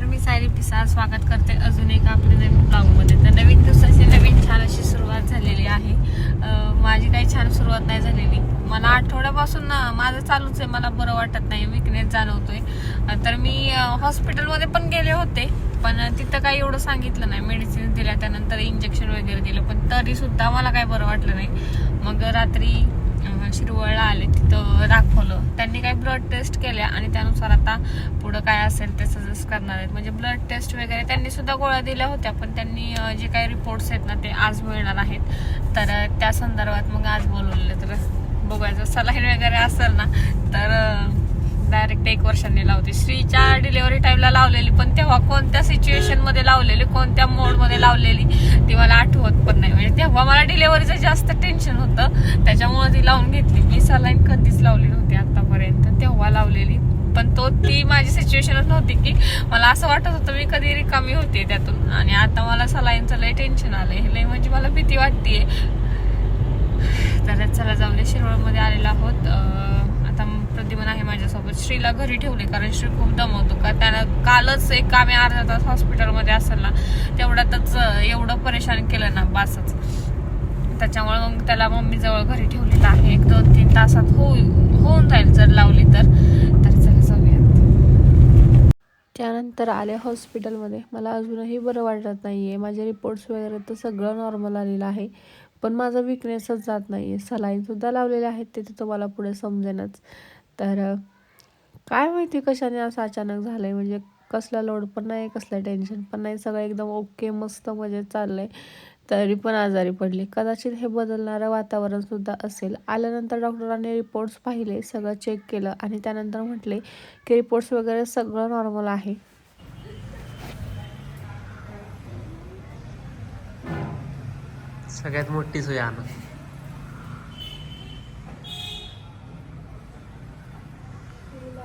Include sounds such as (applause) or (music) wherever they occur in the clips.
नमस्कार मी सायरी पिसाळ स्वागत करते. अजून एका आपल्या नवीन ब्लॉगमध्ये तर नवीन दिवसाची नवीन छान अशी सुरुवात झालेली आहे. माझी काही छान सुरुवात नाही झालेली. मला आठवड्यापासून ना माझं चालूच आहे. मला बरं वाटत नाही. विकनेस जाणवतोय. तर मी हॉस्पिटलमध्ये पण गेले होते. पण तिथं काही एवढं सांगितलं नाही. मेडिसिन दिल्या त्यानंतर इंजेक्शन वगैरे दिलं. पण तरी सुद्धा मला काही बरं वाटलं नाही. मग रात्री शिरवळला आले तिथं दाखवलं. त्यांनी काही ब्लड टेस्ट केल्या आणि त्यानुसार आता पुढं काय असेल ते सजेस्ट करणार आहेत. म्हणजे ब्लड टेस्ट वगैरे त्यांनी सुद्धा गोळ्या दिल्या होत्या पण त्यांनी जे काही रिपोर्ट्स आहेत ना ते आज मिळणार आहेत. तर त्या संदर्भात मग आज बोलवले तर बघायचं सलाईन वगैरे असेल ना तर डायरेक्ट एक वर्षांनी लावते. श्रीच्या डिलिव्हरी टाइमला लावलेली पण तेव्हा कोणत्या सिच्युएशनमध्ये लावलेली कोणत्या मोडमध्ये लावलेली ती मला आठवत पण नाही. म्हणजे तेव्हा मला डिलिव्हरीचं जास्त टेन्शन होतं. त्याच्यामुळे ती लावून घेतली. मी सलाईन कधीच लावली नव्हती आतापर्यंत. तेव्हा लावलेली. पण तो ती माझी सिच्युएशनच नव्हती की मला असं वाटत होतं मी कधी रिकामी होते त्यातून. आणि आता मला सलाईनचं लय टेन्शन आलंय. लय म्हणजे मला भीती वाटतेय. तर चला जाऊन शिरवळमध्ये आलेला आहोत. अं, प्रतिमन आहे माझ्यासोबत. श्रीला घरी ठेवले कारण श्री खूप दमवतो का? त्यानं कालच एक आम्ही अर्धा तास हॉस्पिटलमध्ये असेल ना तेवढ्यातच एवढं परेशान केलं ना बासच. त्याच्यामुळे मग त्याला मम्मी जवळ घरी ठेवलेलं आहे. एक दोन तीन तासात होऊ होऊन जाईल जर लावली तर. तर चला जाऊयात. त्यानंतर आले हॉस्पिटलमध्ये. मला अजूनही बरं वाटत नाही आहे माझे रिपोर्ट्स वगैरे तर सगळं नॉर्मल आलेलं आहे. पण माझा विकनेसच जात नाही आहे सलाईनसुद्धा लावलेले आहेत ते तर तुम्हाला पुढे समजेनच. तर काय माहिती कशाने असं अचानक झालं आहे म्हणजे कसला लोड पण नाही कसलं टेन्शन पण नाही सगळं एकदम ओके मस्त मजेत चाललं आहे तरी पण आजारी पडली. कदाचित हे बदलणारं वातावरणसुद्धा असेल. आल्यानंतर डॉक्टरांनी रिपोर्ट्स पाहिले सगळं चेक केलं आणि त्यानंतर म्हटले की रिपोर्ट्स वगैरे सगळं नॉर्मल आहे. सगळ्यात मोठी सोय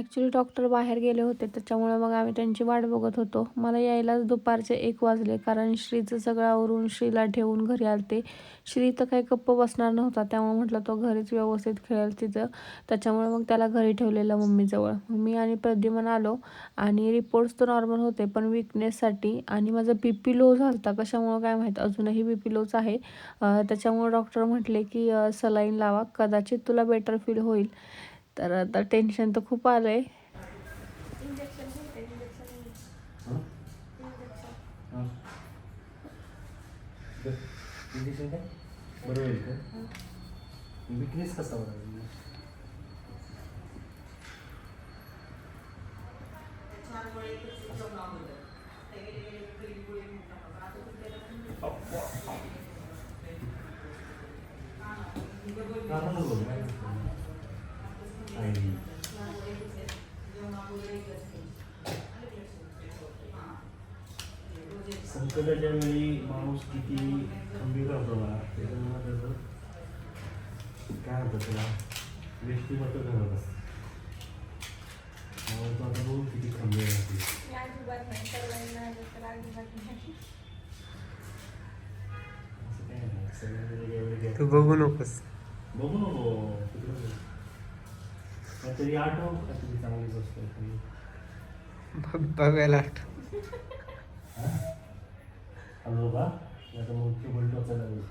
ॲक्च्युली डॉक्टर बाहेर गेले होते त्याच्यामुळे मग आम्ही त्यांची वाट बघत होतो. मला यायलाच दुपारचे एक वाजले कारण श्रीचं सगळं आवरून श्रीला ठेवून घरी आलते. श्री तर काही गप्प बसणार नव्हता त्यामुळे म्हटलं तो घरीच व्यवस्थित खेळेल तिथं त्याच्यामुळे मग त्याला घरी ठेवलेलं मम्मीजवळ. मी आणि प्रद्युमन आलो आणि रिपोर्ट्स तर नॉर्मल होते पण विकनेससाठी आणि माझा बी पी लो झाला होता कशामुळं काय माहीत? अजूनही बी पी लोच आहे. त्याच्यामुळे डॉक्टर म्हटले की सलाईन लावा. कदाचित तुला बेटर फील होईल. तर आता टेन्शन तर खूप आलं आहे इंजेक्शन काय बरोबर आहे का विकनेस कसा बरं संकटाच्या वेळी माणूस किती खंबीर राहतो ना त्याच्यामुळे त्याचं काय होतं त्याला? व्यक्तिमत्व घडत असतं त्यामुळे तो आता बघू किती खंबीर राहते तू. बघू नकोस. बघू नको. काहीतरी आठव का तुम्ही चांगली गोष्ट बघायला आठ. हॅलो का आता मग केबल टोचायला लागेल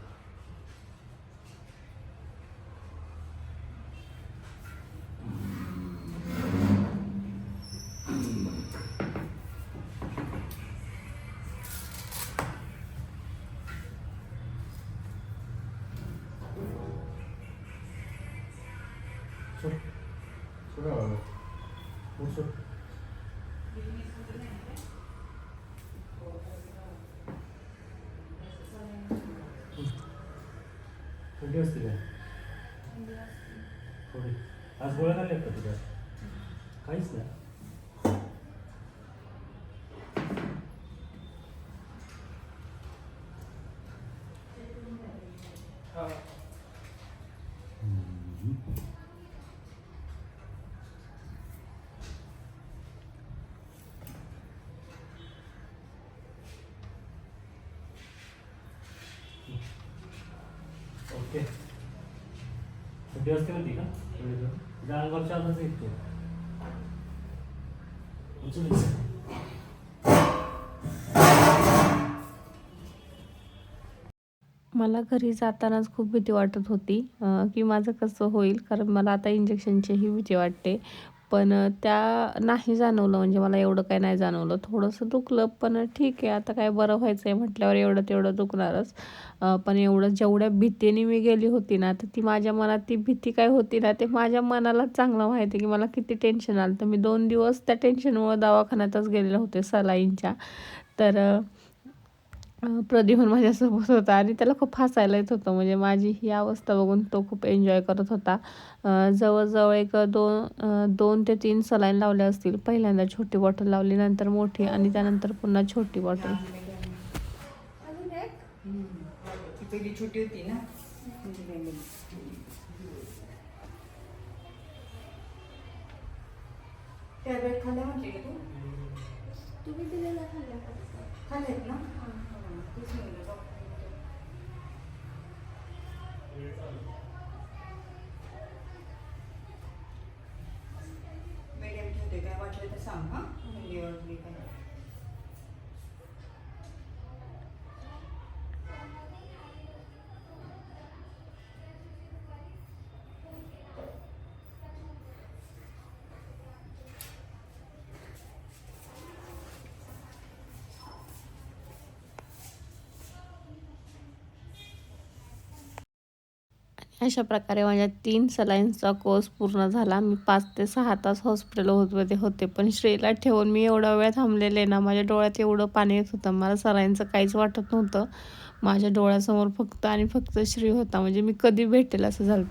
सोड सोडा बाळा. उठ, सोड. थंडी असते का थोडी आज गोळ्या खाल्ल्या का तुझ्या काहीच नाही. ओके. सुट्टी असते होती का? तुझ्या म्हणजे अंगावरच्या आजच येतो उचल मला घरी जातानाच खूप भीती वाटत होती की माझं कसं होईल? कारण मला आता इंजेक्शनचीही भीती वाटते. पण त्या नाही जाणवलं. म्हणजे मला एवढं काय नाही जाणवलं. थोडंसं दुखलं पण ठीक आहे. आता काय बरं व्हायचं आहे म्हटल्यावर एवढं तेवढं दुखणारच. पण एवढं जेवढ्या भीतीने मी गेली होती ना तर ती माझ्या मनात ती भीती काय होती ना ते माझ्या मनालाच चांगलं माहिती आहे की मला किती टेन्शन आलं. तर मी दोन दिवस त्या टेन्शनमुळं दवाखान्यातच गेलेले होते सलाईनच्या तर प्रद्युम्न माझ्यासोबत होता आणि त्याला खूप हसायला येत होतं. म्हणजे माझी ही अवस्था बघून तो खूप एन्जॉय करत होता. जवळजवळ एक दोन दोन ते तीन सलाईन लावले असतील. पहिल्यांदा छोटी बॉटल लावली नंतर मोठी आणि त्यानंतर पुन्हा छोटी बॉटल. पहिली छोटी होती ना टॅबलेट खाल्ल्या म्हटली का? तू खाल्ल्यात ना तेच म्हणलं मीडियम ठेवते काय वाटलं तर सांग हा. काय अशा प्रकारे माझ्या तीन सलाईन्सचा कोर्स पूर्ण झाला. मी पाच ते सहा तास हॉस्पिटल होते होते. पण श्रेला ठेवून मी एवढा वेळ थांबलेले ना माझ्या डोळ्यात एवढं पाणी येत होतं. मला सलाईनचं काहीच वाटत नव्हतं. माझ्या डोळ्यासमोर फक्त आणि फक्त श्री होता. म्हणजे मी कधी भेटेल असं झालं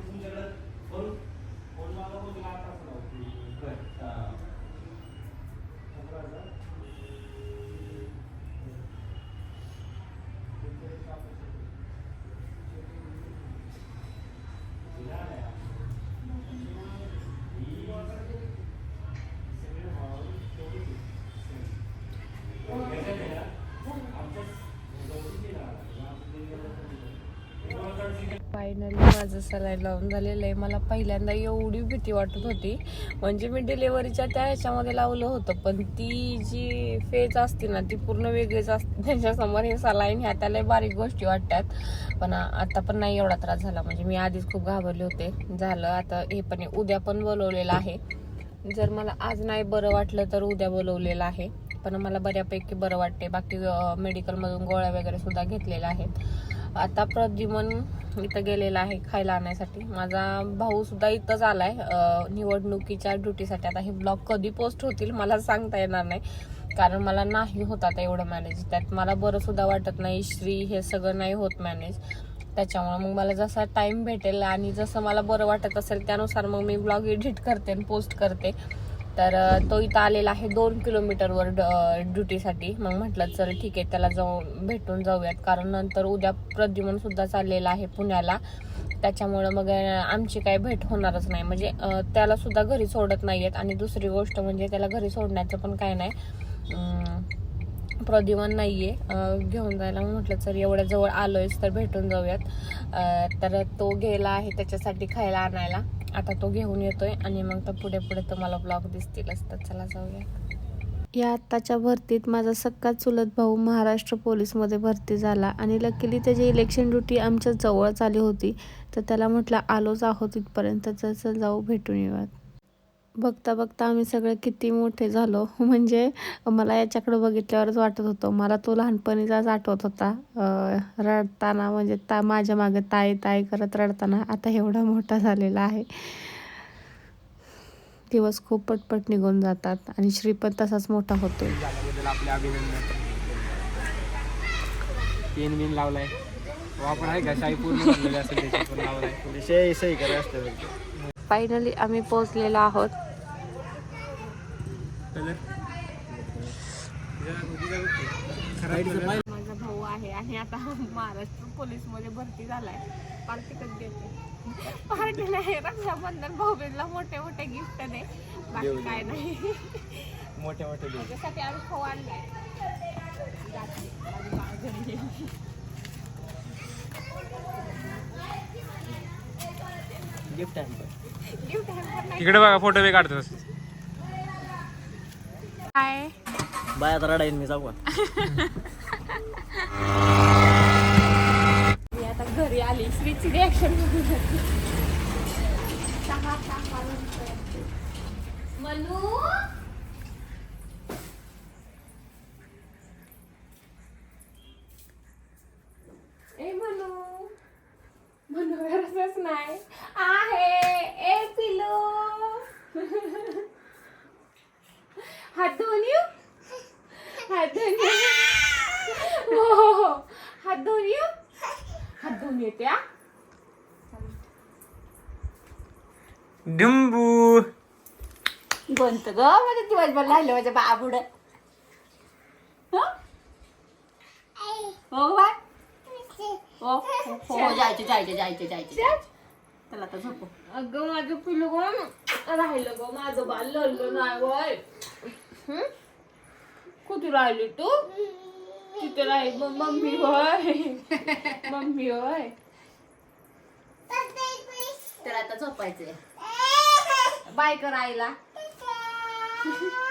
होतं. फायनली माझं सलाईन लावून झालेलं आहे. मला पहिल्यांदा एवढी भीती वाटत होती. म्हणजे मी डिलेवरीच्या त्या ह्याच्यामध्ये लावलं होतं पण ती जी फेज असते ना ती पूर्ण वेगळीच असते. (laughs) त्याच्यासमोर हे सलाईन ह्या त्याला बारीक गोष्टी वाटतात. पण आता पण नाही एवढा त्रास झाला. म्हणजे मी आधीच खूप घाबरले होते. झालं आता हे पण उद्या पण बोलवलेलं आहे. जर मला आज नाही बरं वाटलं तर उद्या बोलवलेलं आहे. पण मला बऱ्यापैकी बरं वाटते बाकी मेडिकलमधून गोळ्या वगैरे सुद्धा घेतलेल्या आहेत. आता प्रद्युमन इथं गेलेला आहे खायला आणण्यासाठी माझा भाऊ सुद्धा इथंच आलाय निवडणुकीच्या ड्युटीसाठी. आता हे ब्लॉग कधी पोस्ट होतील मला सांगता येणार नाही. कारण मला नाही होत आता एवढं मॅनेज त्यात मला बरं सुद्धा वाटत नाही श्री हे सगळं नाही होत मॅनेज त्याच्यामुळे मग मला जसा टाइम भेटेल आणि जसं मला बरं वाटत असेल त्यानुसार मग मी ब्लॉग एडिट करते आणि पोस्ट करते. तर तो इथं आलेला आहे दोन किलोमीटरवर ड्युटीसाठी. मग म्हटलं चल ठीक आहे त्याला जाऊ भेटून जाऊयात. कारण नंतर उद्या प्रद्युमन सुद्धा चाललेला आहे पुण्याला. त्याच्यामुळं मग आमची काही भेट होणारच नाही. म्हणजे त्यालासुद्धा त्याला सुद्धा घरी सोडत नाहीयेत. आणि दुसरी गोष्ट म्हणजे त्याला घरी सोडण्याचं पण काय नाही. प्रद्युमन नाही आहे घेऊन जायला मग म्हटलं चल एवढ्या जवळ आलोयच तर भेटून जाऊयात. तर तो गेला आहे त्याच्यासाठी खायला आणायला. आता तो घेऊन येतोय आणि मग तर पुढे पुढे तुम्हाला ब्लॉग दिसतीलच. तर चला जाऊया. या आत्ताच्या भरतीत माझा सक्का चुलत भाऊ महाराष्ट्र पोलीसमध्ये भरती झाला आणि लकीली त्याची इलेक्शन ड्युटी आमच्या जवळच आली होती. तर त्याला म्हटलं आलोच आहोत इथपर्यंत. तर जाऊ भेटून येऊयात. बघता बघता आम्ही सगळे किती मोठे झालो. (laughs) म्हणजे मला याच्याकडे बघितल्यावरच वाटत होतं. मला तो लहानपणीचाच आठवत होता. रडताना म्हणजे ता माझ्या मागे ताई ताई करत रडताना आता एवढा मोठा झालेला आहे. दिवस खूप पटपट निघून जातात आणि श्री पण तसाच मोठा होतो. पेन बिन लावलाय. आहे का? शाही पूर्ण सही असतं. फायनली आम्ही पोहोचलेलो आहोत. माझा भाऊ आहे आणि आता महाराष्ट्र पोलीसमध्ये भरती झालाय. पार्टी कधी देते पार्टी नाही रक्षाबंधन भाऊबीजला मोठे मोठे गिफ्ट दे बाकी काय नाही. मोठे मोठे त्याच्यासाठी आम्ही खाऊ आणलाय. गिफ्ट नाही इकडे बघा फोटो बी काढतो. काय बाय आता रडाईन मी जाऊ मी आता घरी आली श्रीची रिॲक्शन मनू ए मनू मनू गरजच नाही. आहे ए पिलो हात धुवून येऊ? हात धुवून येऊ. हो हो हो. हात धुवून येऊ? हात धुवून येते हा? डिंबू. कोणत ग. माझ्या दिवसभर राहिलं माझ्या बाबुड. हो? बाय. हो हो, हो. जायचे जायचे जायचे जायचे. चला. आता झोपू. अगं माझं पिलू ग. राहिलं ग माझं बाल लढलं नाही वय. हं? कुठे राहिली तू? तिथे राहील. मग मम्मी होय. (laughs) मम्मी होय. तर आता झोपायचंय. बाय कर आईला. (laughs)